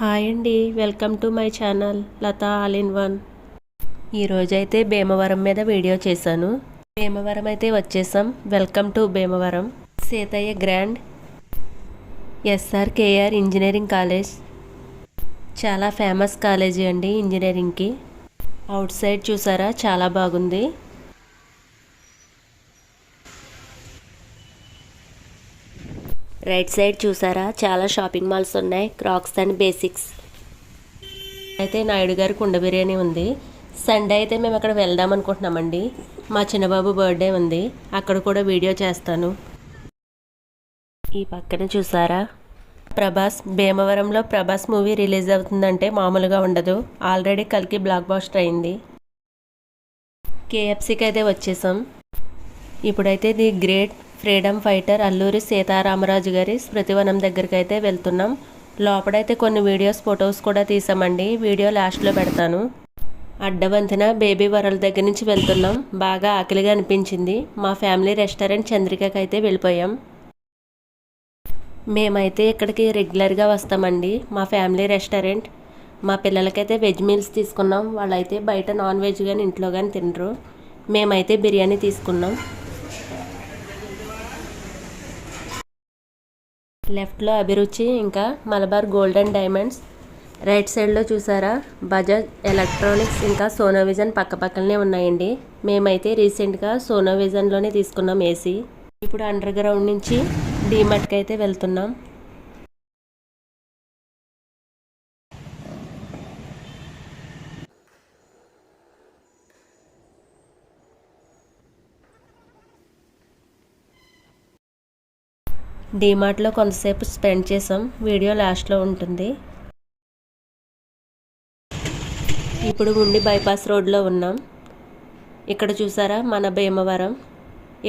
Hi అండి welcome to my channel Latha all in one. ఈరోజైతే భీమవరం మీద వీడియో చేశాను. భీమవరం అయితే వచ్చేసాం. Welcome to Bhimavaram. Seethaiah grand. S R K R engineering college. చాలా ఫేమస్ కాలేజీ అండి ఇంజనీరింగ్కి. అవుట్ సైడ్ చూసారా? చాలా బాగుంది. రైట్ సైడ్ చూసారా? చాలా షాపింగ్ మాల్స్ ఉన్నాయి. క్రాక్స్ అండ్ బేసిక్స్ అయితే నాయుడు గారి కుండ బిర్యానీ ఉంది. సండే అయితే మేము అక్కడ వెళ్దాం అనుకుంటున్నామండి. మా చిన్నబాబు బర్త్డే ఉంది. అక్కడ కూడా వీడియో చేస్తాను. ఈ పక్కన చూసారా? ప్రభాస్ భీమవరంలో ప్రభాస్ మూవీ రిలీజ్ అవుతుందంటే మామూలుగా ఉండదు. ఆల్రెడీ కలికి బ్లాక్ బాస్టర్ అయింది. కేఎఫ్సీకి అయితే వచ్చేసాం. ఇప్పుడైతే the great freedom fighter Alluri Sitaramaraju గారి స్మృతివనం దగ్గరికి అయితే వెళ్తున్నాం. లోపడైతే కొన్ని వీడియోస్ ఫొటోస్ కూడా తీసామండి. వీడియో లాస్ట్లో పెడతాను. అడ్డవంతిన బేబీ వరల దగ్గర నుంచి వెళ్తున్నాం. బాగా ఆకలిగా అనిపించింది. మా ఫ్యామిలీ రెస్టారెంట్ చంద్రికకి అయితే వెళ్ళిపోయాం. మేమైతే ఇక్కడికి రెగ్యులర్గా వస్తామండి. మా ఫ్యామిలీ రెస్టారెంట్. మా పిల్లలకైతే వెజ్ మీల్స్ తీసుకున్నాం. వాళ్ళైతే బయట నాన్ వెజ్ కానీ ఇంట్లో కానీ తినరు. మేమైతే బిర్యానీ తీసుకున్నాం. లెఫ్ట్లో అభిరుచి ఇంకా మలబార్ గోల్డెన్ డైమండ్స్. రైట్ సైడ్లో చూసారా? బజాజ్ ఎలక్ట్రానిక్స్ ఇంకా సోనో విజన్ ఉన్నాయండి. మేమైతే రీసెంట్గా సోనో విజన్లోనే తీసుకున్నాం ఏసీ. ఇప్పుడు అండర్ గ్రౌండ్ నుంచి డీమార్ట్కి అయితే వెళ్తున్నాం. డీమార్ట్లో కొంతసేపు స్పెండ్ చేసాం. వీడియో లాస్ట్లో ఉంటుంది. ఇప్పుడు ఉండి బైపాస్ రోడ్లో ఉన్నాం. ఇక్కడ చూసారా? మన భీమవరం.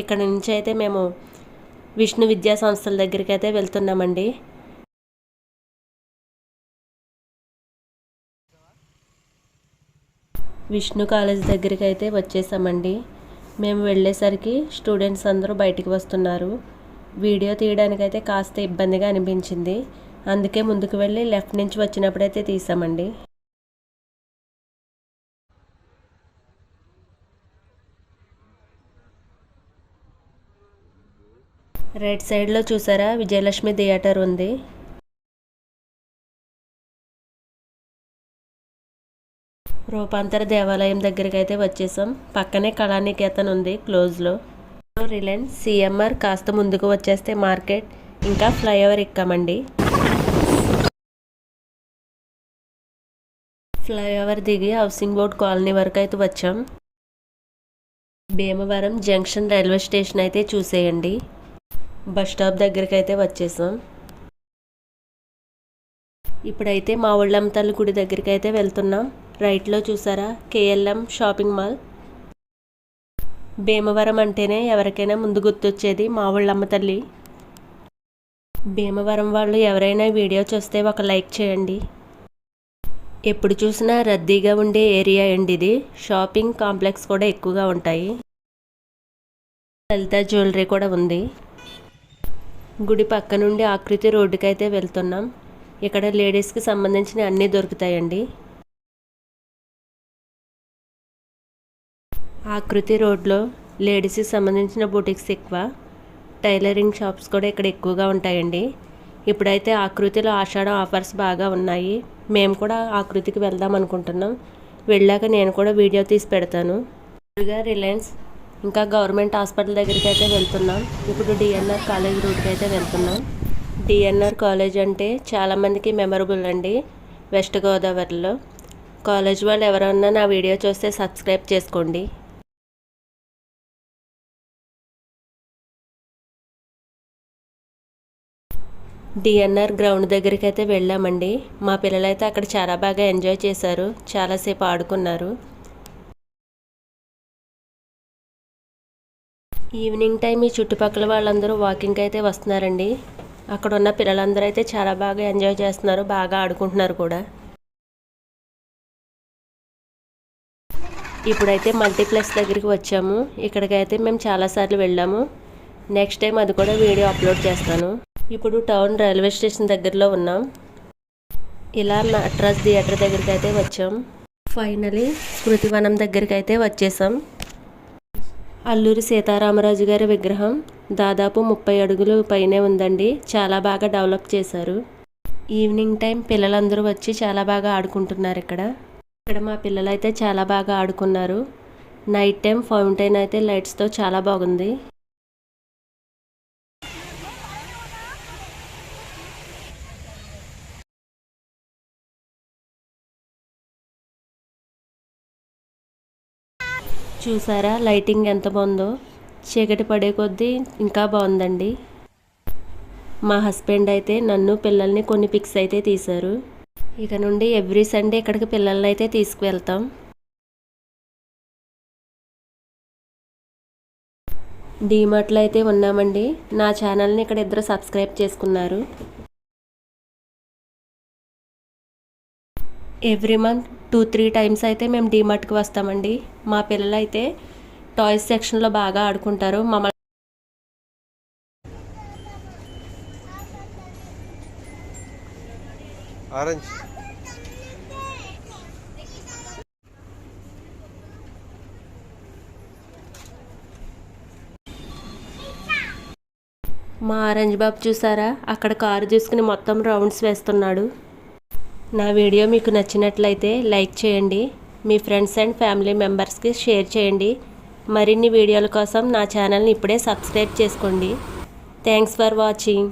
ఇక్కడ నుంచి అయితే మేము విష్ణు విద్యా సంస్థల దగ్గరికి అయితే వెళ్తున్నామండి. విష్ణు కాలేజ్ దగ్గరికి అయితే వచ్చేసామండి. మేము వెళ్ళేసరికి స్టూడెంట్స్ అందరూ బయటికి వస్తున్నారు. వీడియో తీయడానికైతే కాస్త ఇబ్బందిగా అనిపించింది. అందుకే ముందుకు వెళ్ళి లెఫ్ట్ నుంచి వచ్చినప్పుడైతే తీసామండి. రైట్ సైడ్లో చూసారా? విజయలక్ష్మి థియేటర్ ఉంది. రూపాంతర దేవాలయం దగ్గరికి అయితే వచ్చేసాం. పక్కనే కళానికేతన్ ఉంది క్లోజ్లో. రిలయన్స్ సిఎంఆర్ కాస్త ముందుకు వచ్చేస్తే మార్కెట్ ఇంకా ఫ్లైఓవర్ ఎక్కామండి. ఫ్లైఓవర్ దిగి హౌసింగ్ బోర్డ్ కాలనీ వరకు అయితే వచ్చాం. భీమవరం జంక్షన్ రైల్వే స్టేషన్ అయితే చూసేయండి. బస్ స్టాప్ దగ్గరికి అయితే వచ్చేసాం. ఇప్పుడైతే మా ఊళ్ళమ్మ తల్లి గుడి దగ్గరికి అయితే వెళ్తున్నాం. రైట్లో చూసారా కేఎల్ఎం షాపింగ్ మాల్. భీమవరం అంటేనే ఎవరికైనా ముందు గుర్తొచ్చేది మా ఊళ్ళమ్మ తల్లి. భీమవరం వాళ్ళు ఎవరైనా వీడియో చూస్తే ఒక లైక్ చేయండి. ఎప్పుడు చూసినా రద్దీగా ఉండే ఏరియా అండి ఇది. షాపింగ్ కాంప్లెక్స్ కూడా ఎక్కువగా ఉంటాయి. లలిత జ్యువెలరీ కూడా ఉంది. గుడి పక్క నుండి ఆకృతి రోడ్డుకి అయితే వెళ్తున్నాం. ఇక్కడ లేడీస్కి సంబంధించిన అన్నీ దొరుకుతాయండి. ఆకృతి రోడ్లో లేడీస్కి సంబంధించిన బుటిక్స్ ఎక్కువ. టైలరింగ్ షాప్స్ కూడా ఇక్కడ ఎక్కువగా ఉంటాయండి. ఇప్పుడైతే ఆకృతిలో ఆషాఢం ఆఫర్స్ బాగా ఉన్నాయి. మేము కూడా ఆకృతికి వెళ్దాం అనుకుంటున్నాం. వెళ్ళాక నేను కూడా వీడియో తీసి పెడతాను. రిలయన్స్ ఇంకా గవర్నమెంట్ హాస్పిటల్ దగ్గరికి అయితే వెళ్తున్నాం. ఇప్పుడు డిఎన్ఆర్ కాలేజ్ రూట్కి అయితే వెళ్తున్నాం. డిఎన్ఆర్ కాలేజ్ అంటే చాలామందికి మెమరబుల్ అండి వెస్ట్ గోదావరిలో. కాలేజ్ వాళ్ళు ఎవరన్నా నా వీడియో చూస్తే సబ్స్క్రైబ్ చేసుకోండి. డిఎన్ఆర్ గ్రౌండ్ దగ్గరికి అయితే వెళ్ళామండి. మా పిల్లలైతే అక్కడ చాలా బాగా ఎంజాయ్ చేశారు. చాలాసేపు ఆడుకున్నారు. ఈవినింగ్ టైం ఈ చుట్టుపక్కల వాళ్ళందరూ వాకింగ్ అయితే వస్తున్నారండి. అక్కడ ఉన్న పిల్లలందరూ అయితే చాలా బాగా ఎంజాయ్ చేస్తున్నారు. బాగా ఆడుకుంటున్నారు కూడా. ఇప్పుడైతే మల్టీప్లెక్స్ దగ్గరికి వచ్చాము. ఇక్కడికైతే మేము చాలాసార్లు వెళ్ళాము. నెక్స్ట్ టైం అది కూడా వీడియో అప్లోడ్ చేస్తాను. ఇప్పుడు టౌన్ రైల్వే స్టేషన్ దగ్గరలో ఉన్నాం. ఇలా నట్రాజ్ థియేటర్ దగ్గరికి అయితే వచ్చాం. ఫైనలీ స్మృతివనం దగ్గరికి అయితే వచ్చేసాం. అల్లూరి సీతారామరాజు గారి విగ్రహం దాదాపు ముప్పై అడుగులు పైనే ఉందండి. చాలా బాగా డెవలప్ చేశారు. ఈవినింగ్ టైం పిల్లలందరూ వచ్చి చాలా బాగా ఆడుకుంటున్నారు ఇక్కడ. ఇక్కడ మా పిల్లలు అయితే చాలా బాగా ఆడుకున్నారు. నైట్ టైం ఫౌంటైన్ అయితే లైట్స్తో చాలా బాగుంది. చూసారా? లైటింగ్ ఎంత బాగుందో. చీకటి పడే కొద్దీ ఇంకా బాగుందండి. మా హస్బెండ్ అయితే నన్ను పిల్లల్ని కొన్ని పిక్స్ అయితే తీశారు. ఇక నుండి ఎవ్రీ సండే ఇక్కడికి పిల్లల్ని అయితే తీసుకువెళ్తాం. డీమార్ట్లో అయితే ఉన్నామండి. నా ఛానల్ని ఇక్కడ ఇద్దరు సబ్స్క్రైబ్ చేసుకున్నారు. Every month two three times అయితే మేము డీమార్ట్కి వస్తామండి. మా పిల్లలు అయితే టాయ్స్ సెక్షన్లో బాగా ఆడుకుంటారు. మమ్మల్ని ఆరెంజ్. మా ఆరెంజ్ బాబు చూసారా? అక్కడ కారు చూసుకుని మొత్తం రౌండ్స్ వేస్తున్నాడు. నా వీడియో మీకు నచ్చినట్లయితే లైక్ చేయండి మీ ఫ్రెండ్స్ అండ్ ఫ్యామిలీ మెంబర్స్కి షేర్ చేయండి. మరిన్ని వీడియోల కోసం నా ఛానల్ని ఇప్పుడే సబ్స్క్రైబ్ చేసుకోండి. Thanks for watching.